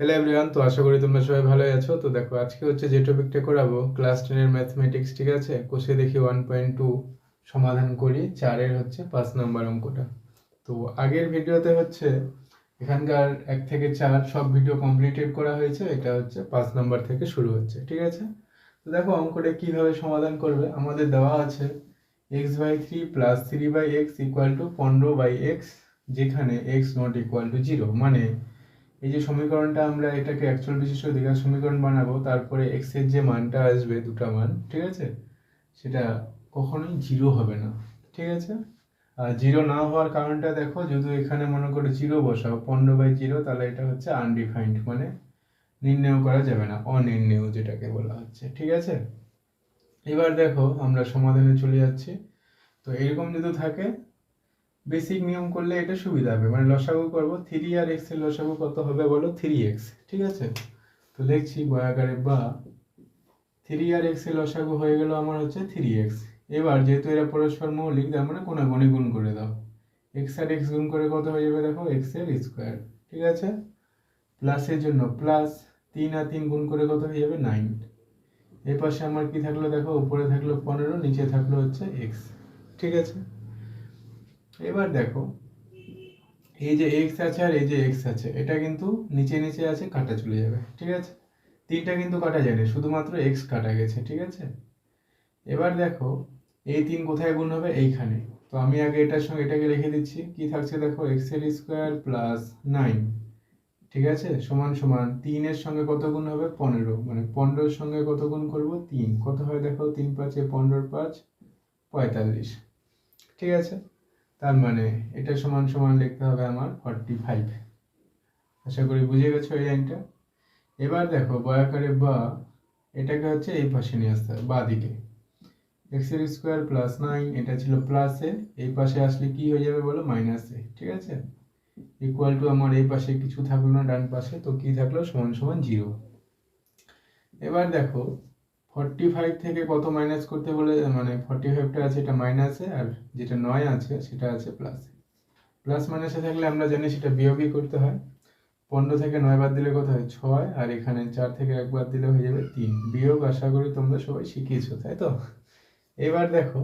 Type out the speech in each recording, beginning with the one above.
Hello everyone তো আশা করি তোমরা সবাই ভালোই আছো। তো দেখো, আজকে হচ্ছে যে টপিকটা করাবো ক্লাস টেনের ম্যাথমেটিক্স ঠিক আছে? কোষে দেখি ওয়ান পয়েন্ট টু সমাধান করি, চারের হচ্ছে পাঁচ নম্বর অঙ্কটা। তো আগের ভিডিওতে হচ্ছে এখানকার এক থেকে চার সব ভিডিও কমপ্লিটেড করা হয়েছে, এটা হচ্ছে পাঁচ নম্বর থেকে শুরু হচ্ছে, ঠিক আছে? তো দেখো, অঙ্কটা কীভাবে সমাধান করবে? আমাদের দেওয়া আছে x by three plus three by x equal to পনেরো বাই এক্স যেখানে x not equal to zero মানে এই যে সমীকরণটা আমরা এটাকে অ্যাকচুয়াল বিশিষ্ট দ্বিঘাত সমীকরণ বানাবো, তারপরে এক্সের যে মানটা আসবে, দুটা মান, ঠিক আছে? সেটা কখনোই জিরো হবে না, ঠিক আছে? আর জিরো না হওয়ার কারণটা দেখো যদি এখানে মনে করে জিরো বসাও, পনেরো বাই জিরো তাহলে এটা হচ্ছে আনডিফাইন্ড মানে নির্ণয় করা যাবে না, অনির্ণেয় যেটাকে বলা হচ্ছে, ঠিক আছে? এবার দেখো, আমরা সমাধানে চলে যাচ্ছি। তো এরকম যদি থাকে বেসিক নিয়ম করলে এটা সুবিধা হবে। মানে লসাগু করব থ্রি আর এক্সের লসাগু কত হবে বলো? থ্রি এক্স ঠিক আছে? তো লিখছি বয়াকারে বা থ্রি আর এক্সের লসাগু হয়ে গেল আমার হচ্ছে থ্রি এক্স এবার যেহেতু এরা পরস্পর মৌলিক, তার মানে কোনাগুনি গুণ করে দাও। এক্স আর এক্স গুণ করে কত হয়ে যাবে দেখো? এক্সের স্কোয়ার ঠিক আছে? প্লাসের জন্য প্লাস তিন আর তিন গুণ করে কত হয়ে যাবে? নাইন এই পাশে আমার কি থাকল দেখো? উপরে থাকল পনেরো, নিচে থাকল হচ্ছে এক্স ঠিক আছে? এবার দেখো, এই যে এক্স আছে আর এই যে এক্স আছে, এটা কিন্তু নিচে নিচে আছে, কাটা চলে যাবে, ঠিক আছে? তিনটা কিন্তু কাটা যায়নি শুধুমাত্র এক্স কাটা গেছে, ঠিক আছে? এবার দেখো, এই তিন কোথায় গুণ হবে? এইখানে। তো আমি আগে এটার সঙ্গে এটাকে লিখে দিচ্ছি, কি থাকছে দেখো এক্সের স্কোয়ার প্লাস নাইন ঠিক আছে? সমান সমান, তিনের সঙ্গে কত গুণ হবে? পনেরো মানে পনেরোর সঙ্গে কত গুণ করব? তিন। কত হয় দেখো? তিন পাঁচে পনেরোর পাঁচ, পঁয়তাল্লিশ, ঠিক আছে? তার মানে এটা সমান সমান লিখতে হবে আমার ফর্টি ফাইভ আশা করি বুঝে গেছো এই লাইনটা? এবার দেখো, বয়াকারে বা, এটাকে হচ্ছে এই পাশে নিয়ে আসতে হবে বা দিকে এক্সের স্কোয়ার প্লাস নাইন এটা ছিল প্লাসে এই পাশে আসলে কি হয়ে যাবে বলো? মাইনাসে ঠিক আছে? ইকুয়াল টু আমার এই পাশে কিছু থাকল না, ডান পাশে, তো কি থাকল? সমান সমান জিরো এবার দেখো ফর্টি ফাইভ থেকে কত মাইনাস করতে বলে মানে ফর্টি ফাইভটা আছে, এটা মাইনাসে আর যেটা নয় আছে, সেটা আছে প্লাসে প্লাস মাইনাসে থাকলে আমরা জানি সেটা বিয়োগই করতে হয়। পনেরো থেকে নয় বাদ দিলে কত হয়? ছয়, আর এখানে চার থেকে এক বাদ দিলে হয়ে যাবে তিন। বিয়োগ আশা করি তোমরা সবাই শিখিয়েছো, তাই তো? এবার দেখো,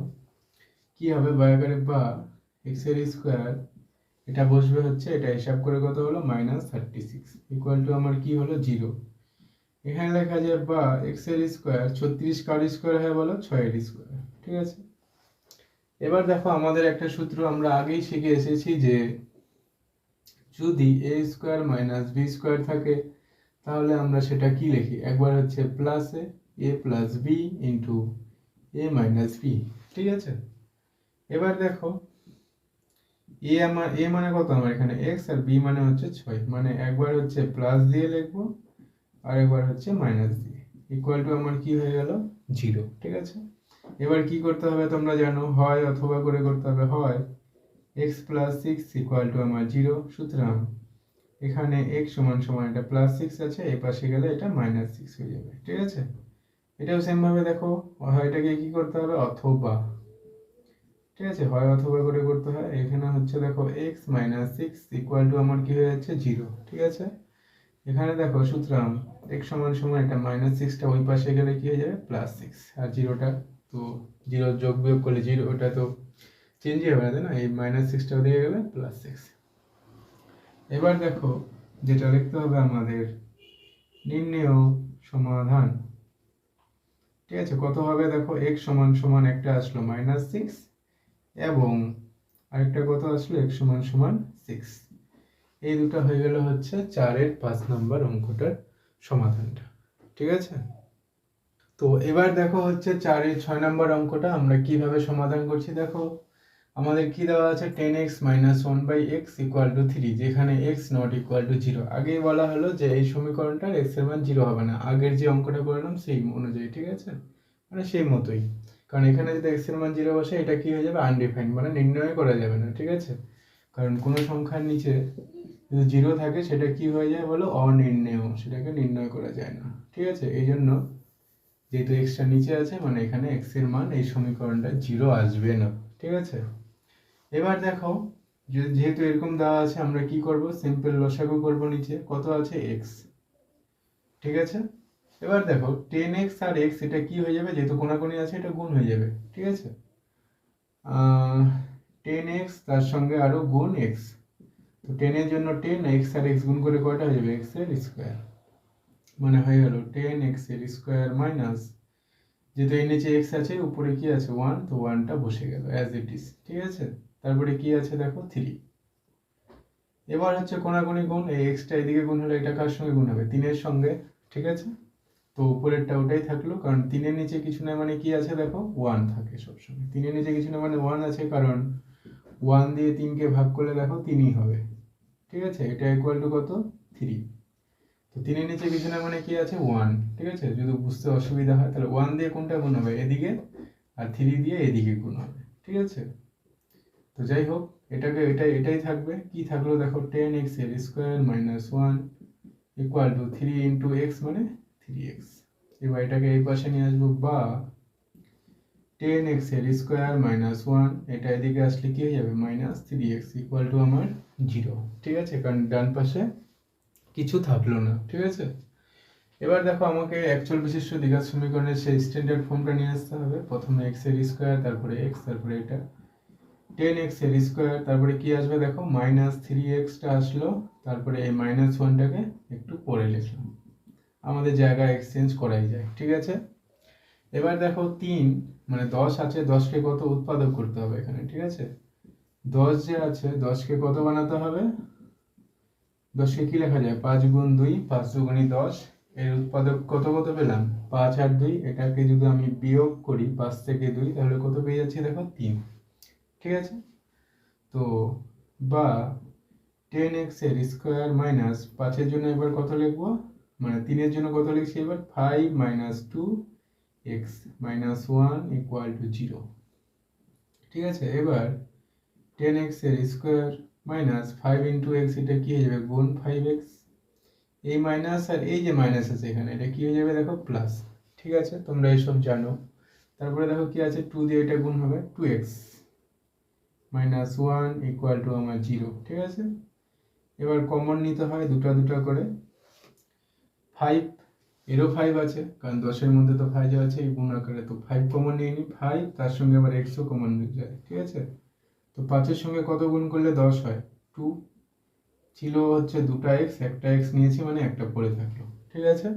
কি হবে? বয়াকারে বা এক্সের স্কোয়ার এটা বসবে হচ্ছে, এটা হিসাব করে কত হলো? Minus thirty six equal to আমার কি হলো? জিরো এখানে লেখা যায় বা এক্সের স্কোয়ার ছত্রিশ কার স্কোয়ার হয় বলো, ছয় ছয়ের স্কোয়ার ঠিক আছে? এবার দেখো আমাদের একটা সূত্র, আমরা আগেই শিখে এসেছি যে যদি a square minus b square থাকে, তাহলে আমরা সেটা কি লিখি? একবার হচ্ছে প্লাসে a plus b into a minus b ঠিক আছে? এবার দেখো এ আমার এ মানে কত? আমার এখানে এক্স আর বি মানে হচ্ছে ছয় মানে একবার হচ্ছে প্লাস দিয়ে লিখব আর একবার হচ্ছে মাইনাস দিয়ে। ইকুয়াল টু আমার কি হয়ে গেল? জিরো ঠিক আছে? এবার কি করতে হবে তোমরা জানো? হয় অথবা করে করতে হবে, হয়। X plus six equal to আমার জিরো সুতরাং এখানে এক্স সমান সমান এটা প্লাস সিক্স আছে, এই পাশে গেলে এটা মাইনাস সিক্স হয়ে যাবে, ঠিক আছে? এটাও সেমভাবে দেখো, হয় এটাকে কি করতে হবে? অথবা, ঠিক আছে? হয় অথবা করে করতে হয়। এখানে হচ্ছে দেখো x minus six equal to আমার কি হয়ে যাচ্ছে? জিরো ঠিক আছে? এখানে দেখো, সুতরাং এক সমান সমান এটা মাইনাস সিক্সটা ওই পাশে গেলে কি হয়ে যাবে? প্লাস সিক্স আর জিরোটা তো জিরো যোগ বিয়োগ করলে জিরো, ওটা তো চেঞ্জই হবে না, তাই না? এই মাইনাস সিক্সটা দিয়ে গেলে প্লাস সিক্স এবার দেখো, যেটা লিখতে হবে আমাদের নির্ণেয় সমাধান। ঠিক আছে, কত হবে? দেখো এক সমান সমান একটা আসলো মাইনাস সিক্স এবং আরেকটা কত আসলো? এক সমান সমান সিক্স এই দুটো হয়ে গেল হচ্ছে চারের পাঁচ নম্বর অঙ্কটার সমাধানটা, ঠিক আছে? তো এবার দেখো হচ্ছে চারের ছয় নম্বর অঙ্কটা আমরা কীভাবে সমাধান করছি দেখো। আমাদের কি দেওয়া আছে? Ten x minus one by x equal to three যেখানে x not equal to zero আগেই বলা হলো যে এই সমীকরণটার এক্সের মান জিরো হবে না। আগের যে অঙ্কটা করলাম সেই অনুযায়ী, ঠিক আছে? মানে সেই মতোই। কারণ এখানে যদি এক্সের মান জিরো বসে, এটা কি হয়ে যাবে? আনডিফাইন্ড মানে নির্ণয় করা যাবে না, ঠিক আছে? কারণ কোনো সংখ্যার নিচে যদি জিরো থাকে সেটা কি হয়ে যায় বলো? অনির্ণেয়। সেটাকে নির্ণয় করা যায় না। ঠিক আছে? এই জন্য যেহেতু এক্সটা নিচে আছে মানে এখানে এক্সের মান এই সমীকরণটা জিরো আসবে না। ঠিক আছে? এবার দেখো যেহেতু এরকম দেওয়া আছে, আমরা কি করব? সিম্পল লসাগু করব নিচে। কত আছে? এক্স ঠিক আছে? এবার দেখো টেন এক্স আর এক্স এটা কি হয়ে যাবে? যেহেতু কোনাকুনি আছে, এটা গুণ হয়ে যাবে। ঠিক আছে? টেন এক্স তার সঙ্গে আরও গুণ এক্স তো টেনের জন্য টেন এক্স আর এক্স গুণ করে কয়টা হয়ে যাবে? এক্সের স্কোয়ার মানে হয়ে গেল টেন এক্সের স্কোয়ার মাইনাস যেহেতু এই নিচে এক্স আছে, উপরে কি আছে? ওয়ান তো ওয়ানটা বসে গেল অ্যাজ ইট ইজ ঠিক আছে? তারপরে কি আছে দেখো? থ্রি এবার হচ্ছে কোনাকুনি গুণ, এই এক্সটা এদিকে গুণ হলে এটা কার সঙ্গে গুণ হবে? তিনের সঙ্গে, ঠিক আছে? তো উপরেরটা ওটাই থাকল, কারণ তিনের নিচে কিছু না মানে কি আছে দেখো? ওয়ান থাকে সবসময়। তিনের নিচে কিছু না মানে ওয়ান আছে, কারণ ওয়ান দিয়ে তিনকে ভাগ করলে দেখো তিনই হবে। ঠিক আছে? এটা ইকুয়াল টু কত? থ্রি তো তিনের নিচে কিছু না মানে কি আছে? ওয়ান ঠিক আছে? যদি বুঝতে অসুবিধা হয়, তাহলে ওয়ান দিয়ে কোনটা গুণ হবে? এদিকে আর থ্রি দিয়ে এদিকে গুণ হবে। ঠিক আছে? তো যাই হোক, এটাকে এটাই এটাই থাকবে। কি থাকল দেখো? টেন এক্সের square minus one equal to three into x মানে থ্রি এক্স এবার এটাকে এই পাশে নিয়ে আসব বা টেন এক্সের স্কোয়ার মাইনাস ওয়ান এটা এদিকে আসলে কি হয়ে যাবে? Minus three x equal to আমার জিরো ঠিক আছে? কারণ ডান পাশে কিছু থাকল না। ঠিক আছে? এবার দেখো আমাকে অ্যাকচুয়াল বিশিষ্ট দ্বিঘাত সমীকরণের সেই স্ট্যান্ডার্ড ফর্মটা নিয়ে আসতে হবে। প্রথমে এক্সের স্কোয়ার তারপরে এক্স তারপরে এটা। টেন এক্সের স্কোয়ার তারপরে কি আসবে দেখো? মাইনাস থ্রি এক্সটা আসলো। তারপরে এই মাইনাস ওয়ানটাকে একটু পরে লিখলাম। আমাদের জায়গায় এক্সচেঞ্জ করাই যায়। ঠিক আছে? এবার দেখো তিন মানে দশ আছে, দশকে কত উৎপাদক করতে হবে এখানে, ঠিক আছে? দশ যে আছে, দশকে কত বানাতে হবে? দশকে কি লেখা যায়? পাঁচ গুণ দুই, পাঁচ দুগুণী দশ, এর উৎপাদক কত কত পেলাম? পাঁচ আর দুই, এটাকে যদি আমি বিয়োগ করি পাঁচ থেকে দুই, তাহলে কত পেয়ে যাচ্ছি দেখো? তিন, ঠিক আছে? তো বা টেন এক্সের স্কোয়ার মাইনাস পাঁচের জন্য এবার কত লিখব? মানে তিনের জন্য কত লিখছি এবার? Five minus two x minus one equal to zero ঠিক আছে? এবার টেন এক্সের square minus five into x এটা কি হয়ে যাবে? গুণ ফাইভ এক্স এই মাইনাস আর এই যে মাইনাস আছে এখানে, এটা কি হয়ে যাবে? দেখো প্লাস ঠিক আছে? তোমরা এইসব জানো। তারপরে দেখো কি আছে? টু দিয়ে এটা গুণ হবে two x minus one equal to আমার জিরো ঠিক আছে? এবার কমন নিতে হয় দুটা দুটা করে। ফাইভ এরও ফাইভ আছে, কারণ দশের মধ্যে তো ফাইভ আছে, এই গুণ আকারে তো ফাইভ কমন নিয়ে নিই ফাইভ তার সঙ্গে আবার এক্সও কমন যায়, ঠিক আছে? তো পাঁচের সঙ্গে কত গুণ করলে দশ হয়? টু ছিল হচ্ছে দুটা এক্স একটা এক্স নিয়েছি মানে একটা পড়ে থাকল, ঠিক আছে?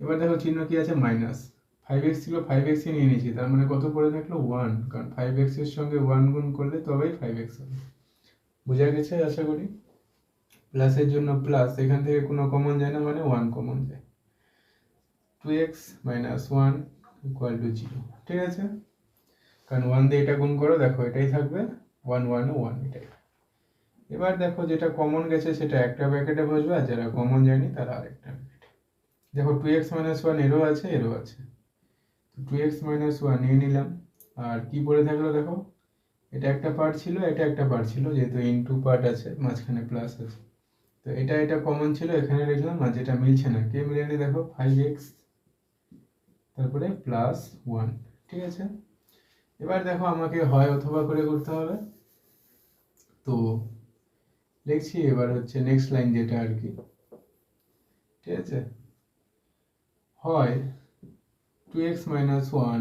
এবার দেখো চিহ্ন কি আছে? মাইনাস ফাইভ এক্স ছিল ফাইভ এক্সই নিয়ে নিয়েছি, তার মানে কত পড়ে থাকল? ওয়ান কারণ ফাইভ এক্সের সঙ্গে ওয়ান গুণ করলে তবেই ফাইভ এক্স হবে। বোঝা গেছে? আশা করি। প্লাসের জন্য প্লাস এখান থেকে কোনো কমন যায় না মানে ওয়ান কমন যায়। Two x minus one equal to zero ঠিক আছে? কারণ ওয়ান দিয়ে এটা গুণ করো, দেখো এটাই থাকবে ওয়ান ওয়ান ওয়ান এটাই। এবার দেখো যেটা কমন গেছে সেটা একটা ব্র্যাকেটে বসবে, আর যারা কমন যায়নি তারা আরেকটা ব্র্যাকেটে দেখো টু এক্স মাইনাস ওয়ান এরও আছে এরও আছে। টু এক্স মাইনাস ওয়ান নিয়ে নিলাম। আর কি পড়ে থাকল দেখো? এটা একটা পার্ট ছিল, এটা একটা পার্ট ছিল, যেহেতু ইনটু পার্ট আছে, মাঝখানে প্লাস আছে। তো এটা এটা কমন ছিল, এখানে লিখলাম, আর যেটা মিলছে না, কে মিলেনি দেখো? ফাইভ এক্স তারপরে প্লাস ওয়ান ঠিক আছে? এবার দেখো আমাকে হয় অথবা করে করতে হবে। তো লিখছি, এবার হচ্ছে নেক্সট লাইন যেটা আর কি। ঠিক আছে? হয় টু এক্স মাইনাস ওয়ান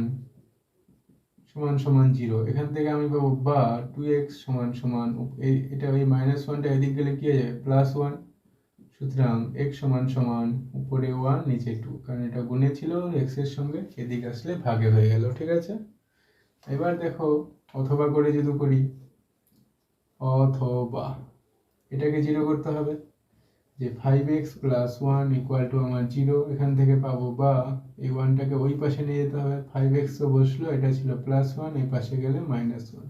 সমান সমান জিরো এখান থেকে আমি পাবো বা টু এক্স সমান সমান এটা ওই মাইনাস ওয়ানটা এদিক গেলে কি হয়ে যাবে? প্লাস ওয়ান সুতরাং এক্স সমান সমান উপরে ওয়ান, নিচে টু কারণ এটা গুণে ছিল এক্সের সঙ্গে এদিক আসলে ভাগে হয়ে গেল, ঠিক আছে? এবার দেখো, অথবা করে যদি করি, অথবা, এটাকে জিরো করতে হবে, যে five x plus one equal to আমার জিরো এখান থেকে পাবো বা এই ওয়ানটাকে ওই পাশে নিয়ে যেতে হবে ফাইভ এক্সও বসল, এটা ছিল প্লাস ওয়ান এই পাশে গেলে মাইনাস ওয়ান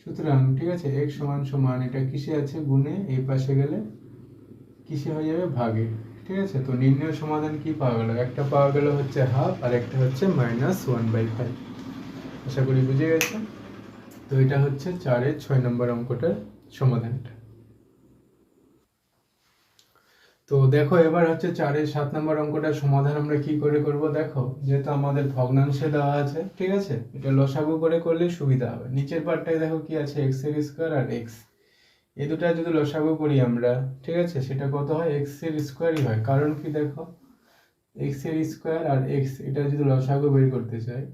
সুতরাং, ঠিক আছে এক্স সমান সমান এটা কিসে আছে? গুণে এই পাশে গেলে কিসে হয়ে যাবে? ভাগে। ঠিক আছে? তো নির্ণয় সমাধান কি পাওয়া গেল? একটা পাওয়া গেল হচ্ছে হাফ, আর একটা হচ্ছে মাইনাস ওয়ান বাই ফাইভ আশা করি বুঝে গেছে তো এটা হচ্ছে চারের ছয় নম্বর অঙ্কটার সমাধানটা। তো দেখো, এবার হচ্ছে চারের সাত নম্বর অঙ্কটার সমাধান আমরা কি করে করব? দেখো, যেহেতু আমাদের ভগ্নাংশে দেওয়া আছে, ঠিক আছে? এটা লসাগু করে করলে সুবিধা হবে। নিচের পার্টটায় দেখো কি আছে? এক্সের স্কোয়ার আর এক্স এই দুটা যদি লসাগু করি আমরা, ঠিক আছে? সেটা কত হয়? এক্সের স্কোয়ারই হয়। কারণ কি দেখো? এক্সের স্কোয়ার আর এক্স এটা যদি লসাগু বের করতে চাই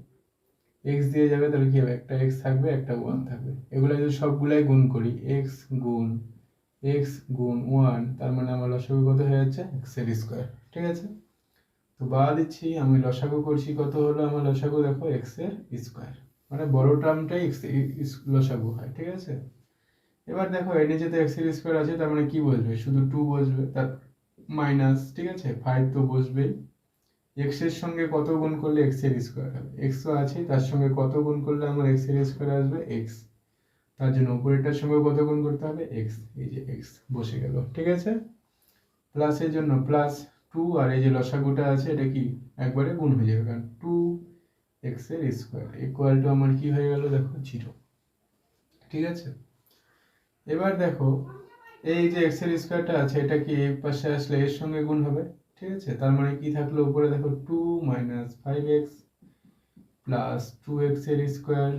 এক্স দিয়ে যাবে তাহলে কি হবে? একটা এক্স থাকবে, একটা ওয়ান থাকবে। এগুলো যদি সবগুলাই গুণ করি এক্স গুণ এক্স গুণ ওয়ান তার মানে আমার লসাগু কত হয়ে যাচ্ছে? এক্সের স্কোয়ার ঠিক আছে? তো বা দিচ্ছি, আমি লসাগু করছি, কত হলো আমার লসাগু? দেখো এক্সের স্কোয়ার মানে বড় টার্মটাই এক্স লসাগু হয়, ঠিক আছে? এবার দেখো এর নিচে তো এক্সের স্কোয়ার আছে, তার মানে কি বসবে শুধু টু বসবে, তার মাইনাস ঠিক আছে? ফাইভ তো বসবেই। এক্সের সঙ্গে কত গুণ করলে এক্সের স্কোয়ার হবে? এক্স তো আছে, তার সঙ্গে কত গুণ করলে আমার এক্সের স্কোয়ার আসবে? এক্স তার জন্য উপরেরটার সঙ্গে কত গুণ করতে হবে? এক্স এই যে এক্স বসে গেল, ঠিক আছে? প্লাসের জন্য প্লাস টু আর এই যে লসাগুটা আছে, এটা কি? একবারে গুণ হয়ে যাবে, কারণ টু এক্সের স্কোয়ার ইকুয়াল টু আমার কি হয়ে গেল? দেখো জিরো ঠিক আছে? এবার দেখো, এই যে এক্সের স্কোয়ারটা আছে, এটা কি এই পাশে আসলে এর সঙ্গে গুণ হবে? ঠিক আছে? তার মানে কি থাকল উপরে? দেখো two minus five x plus two এক্সের স্কোয়ার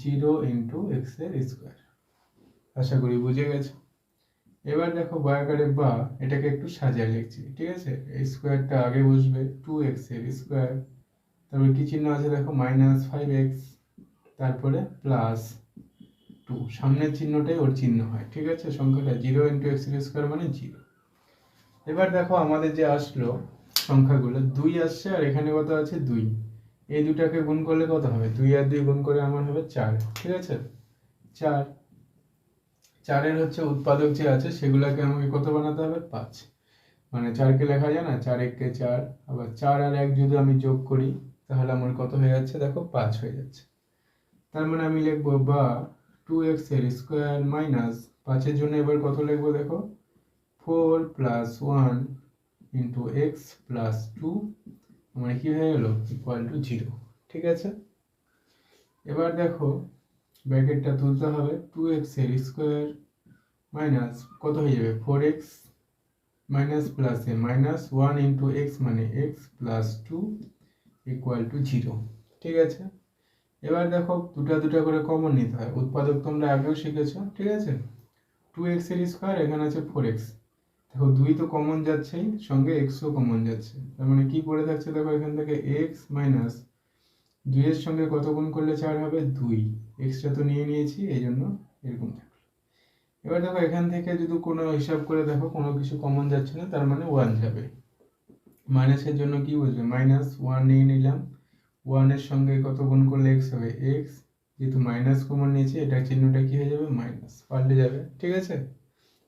জিরো ইন্টু এক্সের স্কোয়ার আশা করি বুঝে গেছো? এবার দেখো বয়াকারে বা, এটাকে একটু সাজিয়ে লিখছি, ঠিক আছে? এই স্কোয়ারটা আগে বসবে টু এক্সের স্কোয়ার তারপরে কি চিহ্ন আছে দেখো? মাইনাস ফাইভ এক্স তারপরে প্লাস টু সামনের চিহ্নটাই ওর চিহ্ন হয়, ঠিক আছে? সংখ্যাটা জিরো ইন্টু এক্স স্কোয়ার মানে জিরো এবার দেখো আমাদের যে আসলো সংখ্যাগুলো, দুই আসছে আর এখানে কত আছে? দুই। এই দুটাকে গুণ করলে কত হবে? দুই আর দুই গুণ করে আমার হবে চার, ঠিক আছে? চার। চারের হচ্ছে উৎপাদক যে আছে, সেগুলোকে আমাকে কত বানাতে হবে? পাঁচ। মানে চারকে লেখা যায় না? চার এককে চার। আবার চার আর এক যদি আমি যোগ করি, তাহলে আমার কত হয়ে যাচ্ছে? দেখো, পাঁচ হয়ে যাচ্ছে। তার মানে আমি লিখব বা টু এক্সের স্কোয়ার মাইনাস পাঁচের জন্য এবার কত লিখব দেখো? Four plus one into x plus two মানে কি হয়ে গেল? ইকুয়াল টু জিরো ঠিক আছে? এবার দেখো, ব্র্যাকেটটা তুলতে হবে টু এক্সের স্কোয়ার মাইনাস কত হয়ে যাবে? ফোর এক্স মাইনাস প্লাস এ মাইনাস ওয়ান ইন্টু এক্স মানে x plus two equal to zero ঠিক আছে? এবার দেখো দুটা দুটা করে কমন নিতে হয়। উৎপাদক তোমরা আগেও শিখেছো, ঠিক আছে? টু এক্সের স্কোয়ার এখানে আছে ফোর এক্স দেখো দুই তো কমন যাচ্ছেই, সঙ্গে এক্সও কমন যাচ্ছে। তার মানে কি পড়ে থাকছে দেখো এখান থেকে এক্স মাইনাস দুইয়ের সঙ্গে কত গুণ করলে চার হবে? দুই। এক্সট্রা তো নিয়ে নিয়েছি, এই জন্য এরকম থাকল। এবার দেখো এখান থেকে যদি কোনো হিসাব করে দেখো, কোনো কিছু কমন যাচ্ছে না, তার মানে ওয়ান যাবে। মাইনাসের জন্য কি বুঝবে? মাইনাস ওয়ান নিয়ে নিলাম। ওয়ানের সঙ্গে কত গুণ করলে এক্স হবে? এক্স যেহেতু মাইনাস কমন নিয়েছি এটা চিহ্নটা কি হয়ে যাবে? মাইনাস পাল্টে যাবে, ঠিক আছে?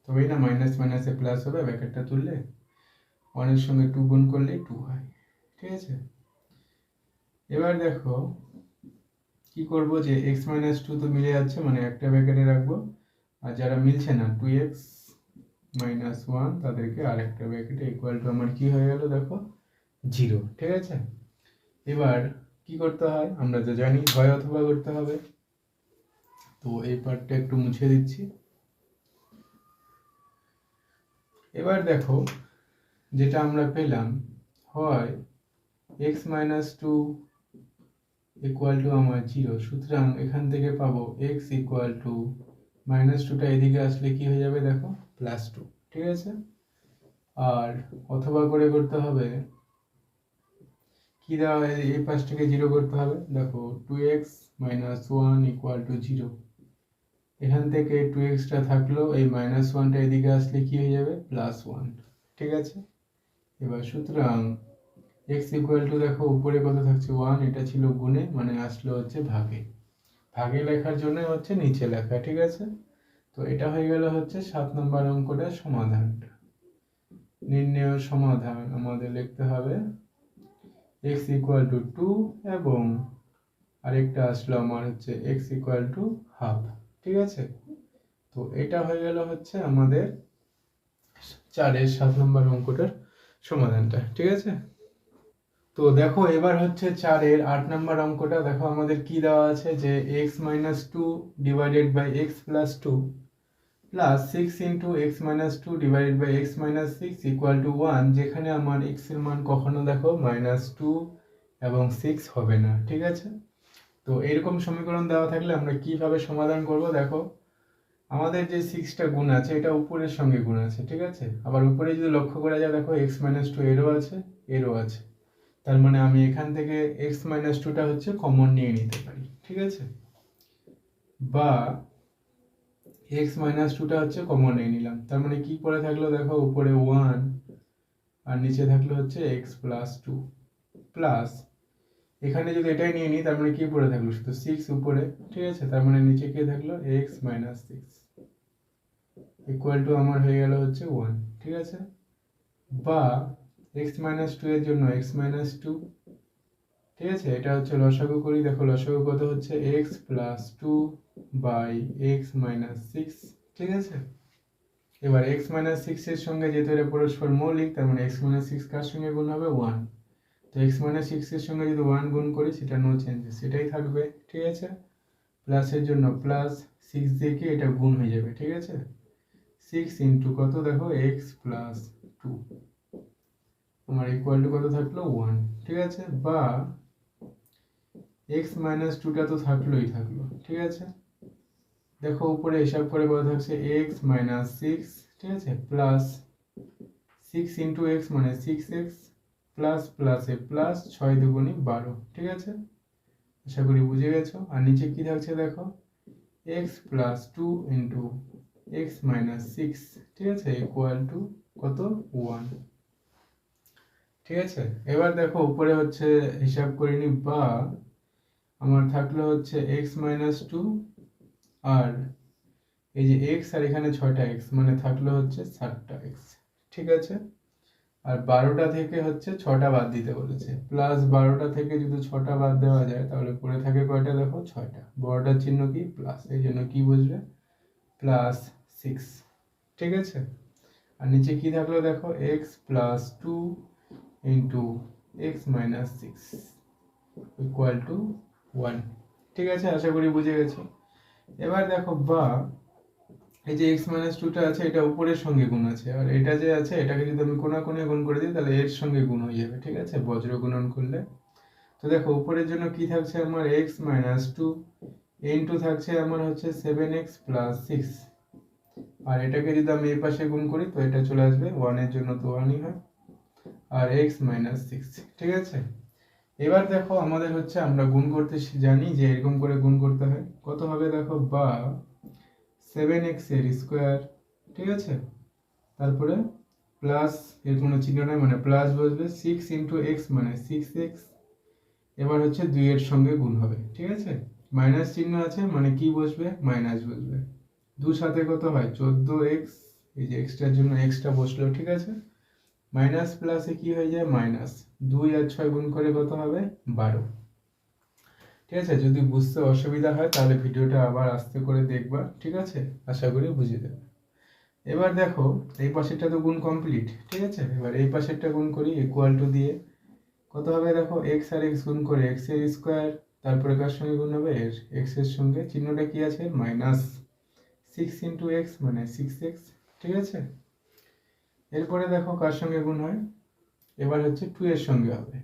তবেই না মাইনাস মাইনাসে প্লাস হবে ব্যাকেটটা তুললে ওয়ানের সঙ্গে টু গুণ করলে টু হয়, ঠিক আছে? এবার দেখো, কি করব যে এক্স মাইনাস টু তো মিলে যাচ্ছে মানে একটা ব্যাকেটে রাখব, আর যারা মিলছে না টু এক্স মাইনাস ওয়ান তাদেরকে আর একটা ব্যাকেটে ইকুয়াল টু আমার কি হয়ে গেল দেখো? জিরো ঠিক আছে? এবার কি করতে হয়? আমরা তো জানি হয় অথবা করতে হবে। তো এই পার্টটা একটু মুছে দিচ্ছি। এবার দেখো, যেটা আমরা পেলাম, হয় x minus two equal to আমার জিরো সুতরাং এখান থেকে পাবো এক্স ইকুয়াল টু মাইনাস টুটা এদিকে আসলে কি হয়ে যাবে দেখো? প্লাস টু ঠিক আছে? আর অথবা করে করতে হবে কি দেওয়া এই পাশটাকে জিরো করতে হবে। দেখো two x minus one equal to zero এখান থেকে টু এক্সটা থাকল, এই মাইনাস ওয়ানটা এদিকে আসলে কি হয়ে যাবে? প্লাস ওয়ান ঠিক আছে? এবার সুতরাং এক্স ইকুয়াল টু দেখো, উপরে কত থাকছে? ওয়ান এটা ছিল গুণে মানে আসলো হচ্ছে ভাগে। ভাগে লেখার জন্য হচ্ছে নিচে লেখা, ঠিক আছে? তো এটা হয়ে গেল হচ্ছে সাত নম্বর অঙ্কটার সমাধানটা। নির্ণয় সমাধান আমাদের লিখতে হবে। এক্স ইকুয়াল টু টু এবং আরেকটা আসলো আমার হচ্ছে এক্স ইকুয়াল টু হাফ ঠিক আছে? তো এটা হয়ে গেল হচ্ছে আমাদের চারের সাত নম্বর অঙ্কটার সমাধানটা, ঠিক আছে? তো দেখো এবার হচ্ছে চারের আট নম্বর অঙ্কটা, দেখো আমাদের কি দেওয়া আছে যে x minus two divided by x plus two plus six into x minus two divided by x minus six equal to one যেখানে আমার এক্সের মান কখনো দেখো মাইনাস টু এবং সিক্স হবে না, ঠিক আছে? তো এরকম সমীকরণ দেওয়া থাকলে আমরা কীভাবে সমাধান করব দেখো? আমাদের যে সিক্সটা গুণ আছে, এটা উপরের সঙ্গে গুণ আছে, ঠিক আছে? আবার উপরে যদি লক্ষ্য করা যায়, দেখো এক্স মাইনাস টু এরও আছে এরও আছে। তার মানে আমি এখান থেকে এক্স মাইনাস টুটা হচ্ছে কমন নিয়ে নিতে পারি, ঠিক আছে? বা এক্স মাইনাস টুটা হচ্ছে কমন নিয়ে নিলাম। তার মানে কি পরে থাকল দেখো? উপরে ওয়ান আর নিচে থাকল হচ্ছে এক্স প্লাস টু প্লাস এখানে যদি এটাই নিয়ে নিই, তার মানে কি পড়ে থাকল? শুধু সিক্স উপরে, ঠিক আছে? তার মানে নিচে কে থাকল? X minus six equal to আমার হয়ে গেল হচ্ছে ওয়ান ঠিক আছে? বা এক্স মাইনাস টু এর জন্য এক্স মাইনাস টু ঠিক আছে? এটা হচ্ছে লসাগু করি। দেখো লসাগু কত হচ্ছে? X plus two by x minus six ঠিক আছে? এবার এক্স মাইনাস সিক্সের সঙ্গে যেহেতু এটা পরস্পর মৌলিক, তার মানে এক্স মাইনাস সিক্স কার সঙ্গে গুণ হবে ওয়ান তো এক্স মাইনাস সিক্সের সঙ্গে যদি ওয়ান গুণ করি, সেটা নো চেঞ্জেস সেটাই থাকবে, ঠিক আছে? প্লাসের জন্য প্লাস সিক্স দিয়ে এটা গুণ হয়ে যাবে, ঠিক আছে? সিক্স ইন্টু কত দেখো? এক্স প্লাস টু আমার ইকুয়াল টু কত থাকল? ওয়ান ঠিক আছে? বা এক্স মাইনাস টুটা তো থাকলোই থাকল, ঠিক আছে? দেখো উপরে হিসাব করে কত থাকছে? এক্স মাইনাস সিক্স ঠিক আছে? প্লাস সিক্স ইন্টু এক্স মানে সিক্স এক্স প্লাস প্লাসে প্লাস ছয় দুগুণি বারো, ঠিক আছে? আশা করি বুঝে গেছো? আর নিচে কি থাকছে দেখো? X plus two into x minus six ঠিক আছে? ইকুয়াল টু কত? ওয়ান ঠিক আছে? এবার দেখো উপরে হচ্ছে হিসাব করে নি, বা আমার থাকল হচ্ছে এক্স মাইনাস টু আর এই যে এক্স আর এখানে ছয়টা এক্স মানে থাকল হচ্ছে সাতটা এক্স ঠিক আছে? আর বারোটা থেকে হচ্ছে ছটা বাদ দিতে বলেছে। প্লাস বারোটা থেকে যদি ছটা বাদ দেওয়া যায়, তাহলে পড়ে থাকে কয়টা দেখো? ছয়টা। বড়টার চিহ্ন কি? প্লাস এই জন্য কি বুঝবে? প্লাস সিক্স ঠিক আছে? আর নিচে কি থাকল দেখো? X plus two into x minus six equal to one ঠিক আছে? আশা করি বুঝে গেছো? এবার দেখো বা, এই যে এক্স মাইনাস টুটা আছে, এটা উপরের সঙ্গে গুণ আছে। আর এটা যে আছে, এটাকে যদি আমি কোনা কোণে গুণ করে দিই, তাহলে এর সঙ্গে গুণ হয়ে যাবে, ঠিক আছে? বজ্র গুণন করলে। তো দেখো, উপরের জন্য কি থাকছে আমার এক্স মাইনাস টু ইন্টু থাকছে আমার হচ্ছে সেভেন এক্স প্লাস সিক্স আর এটাকে যদি আমি এই পাশে গুণ করি, তো এটা চলে আসবে ওয়ানের জন্য তো ওয়ানই হয়। আর এক্স মাইনাস সিক্স ঠিক আছে? এবার দেখো আমাদের হচ্ছে আমরা গুণ করতে জানি যে এরকম করে গুণ করতে হয়। কত হবে দেখো? বা সেভেন এক্সের স্কোয়ার ঠিক আছে? তারপরে প্লাস এর কোনো চিহ্ন নাই মানে প্লাস বসবে সিক্স ইন্টু এক্স মানে সিক্স এক্স এবার হচ্ছে দুইয়ের সঙ্গে গুণ হবে, ঠিক আছে? মাইনাস চিহ্ন আছে মানে কি বসবে? মাইনাস বসবে। দু সাথে কত হয়? চোদ্দ এক্স এই যে এক্সটার জন্য এক্সটা বসল, ঠিক আছে? মাইনাস প্লাসে কি হয়ে যায়? মাইনাস দুই আর ছয় গুণ করে কত হবে? বারো। ঠিক আছে? যদি বুঝতে অসুবিধা হয়, তাহলে ভিডিওটা আবার আস্তে করে দেখবা, ঠিক আছে? আশা করি বুঝে দেবে এবার দেখো, এই পাশেরটা তো গুণ কমপ্লিট ঠিক আছে? এবার এই পাশেরটা গুণ করি ইকুয়াল টু দিয়ে কত হবে দেখো? এক্স আর এক্স গুণ করে এক্সের স্কোয়ার তারপরে কার সঙ্গে গুণ হবে? এর এক্সের সঙ্গে। চিহ্নটা কি আছে? মাইনাস সিক্স ইন্টু এক্স মানে সিক্স এক্স ঠিক আছে? এরপরে দেখো কার সঙ্গে গুণ হয়? এবার হচ্ছে টু এর সঙ্গে হবে।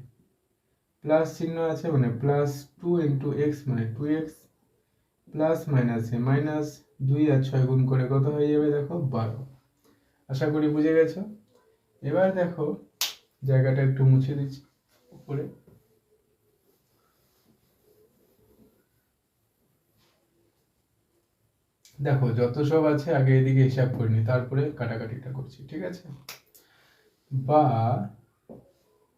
প্লাস চিহ্ন আছে মানে প্লাস টু ইন্টু এক্স মানে টু এক্স প্লাস মাইনাসে মাইনাস দুই আর ছয় গুণ করে কত হয়ে যাবে দেখো? বারো। আশা করি বুঝে গেছো? এবার দেখো জায়গাটা একটু মুছে দিচ্ছি উপরে। দেখো, যত সব আছে আগে এদিকে হিসাব করে নি, তারপরে কাটাকাটিটা করছি, ঠিক আছে? বা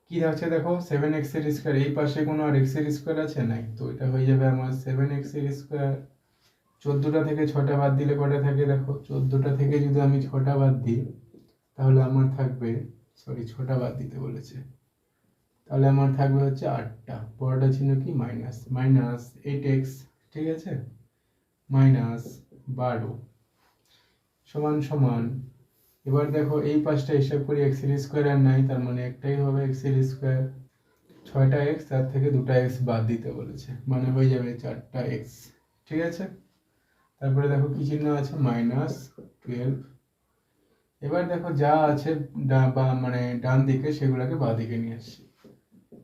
কি থাকছে দেখো সেভেন এক্সের স্কোয়ার এই পাশে কোনো আর এক্সের স্কোয়ার আছে? নাই তো, এটা হয়ে যাবে আমার সেভেন এক্সের স্কোয়ার চোদ্দোটা থেকে ছটা বাদ দিলে কটা থাকে দেখো? চোদ্দোটা থেকে যদি আমি ছটা বাদ দিই, তাহলে আমার থাকবে সরি ছটা বাদ দিতে বলেছে। তাহলে আমার থাকবে হচ্ছে আটটা। বড়টা ছিল কি? মাইনাস মাইনাস এইট এক্স ঠিক আছে? মাইনাস বারো। সমান সমান। এবার দেখো এই পাঁচটা হিসাব করি এক্সের স্কোয়ার আর নাই, তার মানে একটাই হবে এক্সের স্কোয়ার ছয়টা এক্স তার থেকে দুটা এক্স বাদ দিতে বলেছে। মানে হয়ে যাবে চারটা এক্স ঠিক আছে? তারপরে দেখো কি চিহ্ন আছে? মাইনাস টুয়েলভ এবার দেখো যা আছে বা মানে ডান দিকে সেগুলোকে বাঁ দিকে নিয়ে আসছি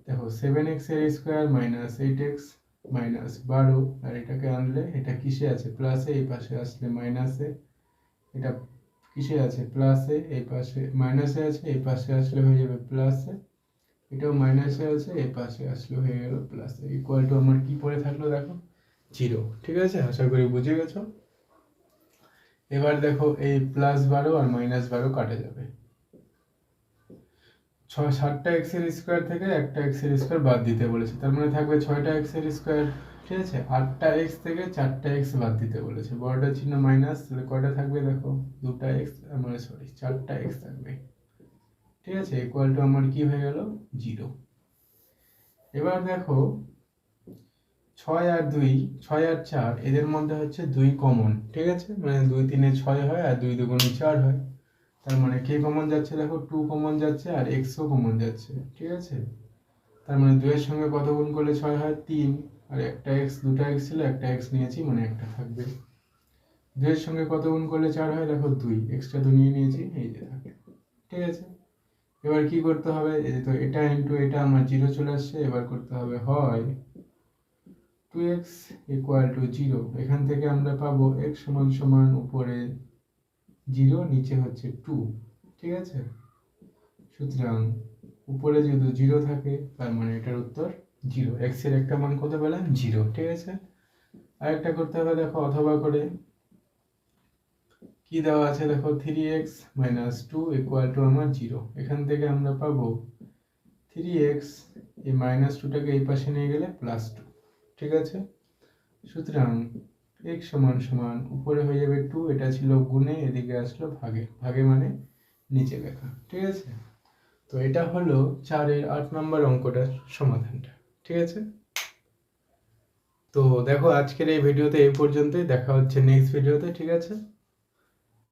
দেখো সেভেন এক্সের square minus eight x minus বারো, আর এটাকে আনলে এটা কিসে আছে? প্লাসে এই পাশে আসলে মাইনাসে এটা কিসে আছে? প্লাসে এই পাশে মাইনাসে আছে, এই পাশে আসলে হয়ে যাবে প্লাসে এটাও মাইনাসে আছে, এই পাশে আসলে হয়ে গেল প্লাস ইকুয়াল টু আমার কি পড়ে থাকল দেখো? জিরো ঠিক আছে? আশা করি বুঝে গেছো। এবার দেখো, এই প্লাস বারো আর মাইনাস বারো কাটা যাবে। ছয় সাতটা এক্সের স্কোয়ার থেকে একটা এক্সের স্কোয়ার বাদ দিতে বলেছে। তার মানে থাকবে ছয়টা এক্সের স্কোয়ার ঠিক আছে? আটটা এক্স থেকে চারটা এক্স বাদ দিতে বলেছে। বড়টা চিহ্ন মাইনাস তাহলে কয়টা থাকবে দেখো? দুটা এক্স মানে সরি চারটা এক্স থাকবে। ঠিক আছে? ইকুয়াল টু আমার কি হয়ে গেল? জিরো এবার দেখো, ছয় আর দুই, ছয় আর চার, এদের মধ্যে হচ্ছে দুই কমন ঠিক আছে? মানে দুই তিনে ছয় হয় আর দুই দুগুণে চার হয়। তার মানে কে কমন যাচ্ছে, দেখো টু কমন যাচ্ছে আর এক্সও কমন যাচ্ছে, ঠিক আছে? তার মানে দুয়ের সঙ্গে কত গুণ করলে ছয় হয়? তিন। আর একটা এক্স দুটো এক্স ছিল, একটা এক্স নিয়েছি মানে একটা থাকবে। দুয়ের সঙ্গে কত গুণ করলে চার হয়? দেখো দুই। এক্সট্রা তো নিয়ে নিয়েছি, এই যে থাকে। ঠিক আছে? এবার কি করতে হবে? তো এটা ইন্টু এটা আমার জিরো চলে আসছে, এবার করতে হবে হয় two x equal to zero এখান থেকে আমরা পাবো এক্স সমান সমান উপরে জিরো, নিচে হচ্ছে টু ঠিক আছে? সুতরাং উপরে যদি জিরো থাকে, তার মানে এটার উত্তর জিরো। এক্সের একটা মান কত পেলাম? জিরো, ঠিক আছে? আরেকটা করতে হবে, দেখো, অথবা করে কি দেওয়া আছে, দেখো three x minus two equal to আমার জিরো। এখান থেকে আমরা পাবো থ্রি এক্স এই মাইনাস টুটাকে এই পাশে নিয়ে গেলে প্লাস টু ঠিক আছে? সুতরাং এক্স সমান সমান, উপরে হয়ে যাবে টু এটা ছিল গুণে, এদিকে আসলো ভাগে। ভাগে মানে নিচে লেখা, ঠিক আছে? তো এটা হলো চারের আট নম্বর অঙ্কটার সমাধানটা, ঠিক আছে? তো দেখো, আজকের এই ভিডিওতে এই পর্যন্তই, দেখা হচ্ছে নেক্সট ভিডিওতে, ঠিক আছে?